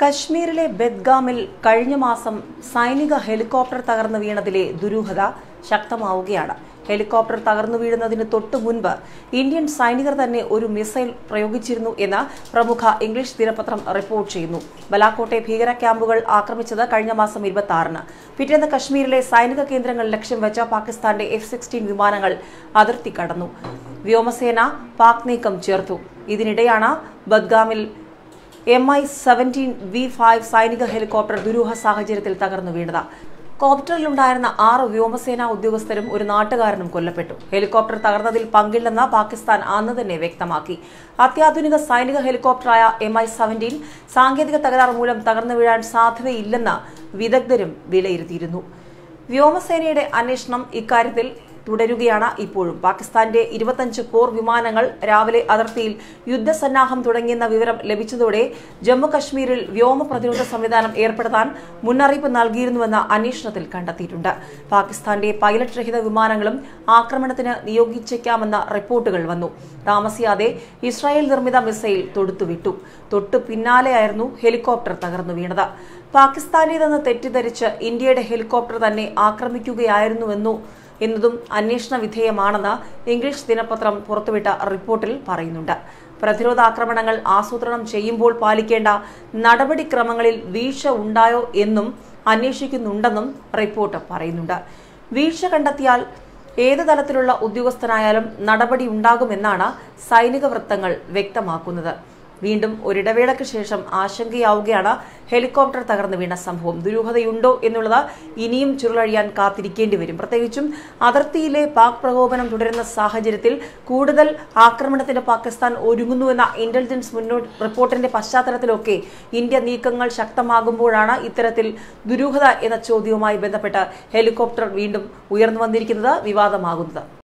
കശ്മീരിലെ ബദ്ഗാമിൽ കഴിഞ്ഞ മാസം സൈനിക ഹെലികോപ്റ്റർ തകർന്നു വീണതിലെ ദുരൂഹത ശക്തമാവുകയാണ്. ഹെലികോപ്റ്റർ തകർന്നു വീഴുന്നതിന് തൊട്ടു മുൻപ് ഇന്ത്യൻ സൈനികർ തന്നെ ഒരു മിസൈൽ പ്രയോഗിച്ചിരുന്നു എന്ന് പ്രമുഖ ഇംഗ്ലീഷ് ദിനപത്രം റിപ്പോർട്ട് ചെയ്യുന്നു. ബലാക്കോട്ടെ ഭീകര ക്യാമ്പുകൾ ആക്രമിച്ചത് കഴിഞ്ഞ മാസം ഇരുപത്തി ആറിന് പിറ്റേന്ന് കശ്മീരിലെ സൈനിക കേന്ദ്രങ്ങൾ ലക്ഷ്യം വെച്ച പാകിസ്ഥാന്റെ എഫ് സിക്സ്റ്റീൻ വിമാനങ്ങൾ അതിർത്തി കടന്നു. വ്യോമസേന പാക് നീക്കം ചേർത്തു. ഇതിനിടെയാണ് ബദ്ഗാമിൽ M I seventeen V five സൈനിക ഹെലികോപ്റ്റർ ദുരൂഹ സാഹചര്യത്തിൽ തകർന്നു വീണത്. കോപ്റ്ററിലുണ്ടായിരുന്ന ആറ് വ്യോമസേനാ ഉദ്യോഗസ്ഥരും ഒരു നാട്ടുകാരനും കൊല്ലപ്പെട്ടു. ഹെലികോപ്റ്റർ തകർന്നതിൽ പങ്കില്ലെന്ന് പാകിസ്ഥാൻ അന്ന് തന്നെ വ്യക്തമാക്കി. അത്യാധുനിക സൈനിക ഹെലികോപ്റ്ററായ എം ഐ സെവന്റീൻ സാങ്കേതിക തകരാർ മൂലം തകർന്നു വീഴാൻ സാധ്യതയില്ലെന്ന് വിദഗ്ധരും വിലയിരുത്തിയിരുന്നു. വ്യോമസേനയുടെ അന്വേഷണം ഇക്കാര്യത്തിൽ തുടരുകയാണ് ഇപ്പോഴും. പാകിസ്ഥാന്റെ ഇരുപത്തഞ്ച് കോർ വിമാനങ്ങൾ രാവിലെ അതിർത്തിയിൽ യുദ്ധസന്നാഹം തുടങ്ങിയെന്ന വിവരം ലഭിച്ചതോടെ ജമ്മു കശ്മീരിൽ വ്യോമ പ്രതിരോധ സംവിധാനം ഏർപ്പെടുത്താൻ മുന്നറിയിപ്പ് നൽകിയിരുന്നുവെന്ന അന്വേഷണത്തിൽ കണ്ടെത്തിയിട്ടുണ്ട്. പാകിസ്ഥാന്റെ പൈലറ്റ് രഹിത വിമാനങ്ങളും ആക്രമണത്തിന് നിയോഗിച്ചേക്കാമെന്ന റിപ്പോർട്ടുകൾ വന്നു. താമസിയാതെ ഇസ്രായേൽ നിർമ്മിത മിസൈൽ തൊടുത്തുവിട്ടു. തൊട്ടു പിന്നാലെയായിരുന്നു ഹെലികോപ്റ്റർ തകർന്നു വീണത്. പാകിസ്ഥാന്റേതെന്ന് തെറ്റിദ്ധരിച്ച് ഇന്ത്യയുടെ ഹെലികോപ്റ്റർ തന്നെ ആക്രമിക്കുകയായിരുന്നുവെന്നു എന്നതും അന്വേഷണ വിധേയമാണെന്ന് ഇംഗ്ലീഷ് ദിനപത്രം പുറത്തുവിട്ട റിപ്പോർട്ടിൽ പറയുന്നുണ്ട്. പ്രതിരോധാക്രമണങ്ങൾ ആസൂത്രണം ചെയ്യുമ്പോൾ പാലിക്കേണ്ട നടപടിക്രമങ്ങളിൽ വീഴ്ച ഉണ്ടായോ എന്നും അന്വേഷിക്കുന്നുണ്ടെന്നും റിപ്പോർട്ട് പറയുന്നുണ്ട്. വീഴ്ച കണ്ടെത്തിയാൽ ഏത് തലത്തിലുള്ള ഉദ്യോഗസ്ഥനായാലും നടപടി ഉണ്ടാകുമെന്നാണ് സൈനിക വൃത്തങ്ങൾ വ്യക്തമാക്കുന്നത്. വീണ്ടും ഒരിടവേളയ്ക്ക് ശേഷം ആശങ്കയാവുകയാണ് ഹെലികോപ്റ്റർ തകർന്നു വീണ സംഭവം. ദുരൂഹതയുണ്ടോ എന്നുള്ളത് ഇനിയും ചുരുളഴിയാൻ കാത്തിരിക്കേണ്ടി വരും. പ്രത്യേകിച്ചും അതിർത്തിയിലെ പാക് പ്രകോപനം തുടരുന്ന സാഹചര്യത്തിൽ കൂടുതൽ ആക്രമണത്തിന് പാകിസ്ഥാൻ ഒരുങ്ങുന്നുവെന്ന ഇന്റലിജൻസ് മുന്നോട്ട് റിപ്പോർട്ടിന്റെ പശ്ചാത്തലത്തിലൊക്കെ ഇന്ത്യ നീക്കങ്ങൾ ശക്തമാകുമ്പോഴാണ് ഇത്തരത്തിൽ ദുരൂഹത എന്ന ചോദ്യവുമായി ബന്ധപ്പെട്ട് ഹെലികോപ്റ്റർ വീണ്ടും ഉയർന്നു വന്നിരിക്കുന്നത് വിവാദമാകുന്നത്.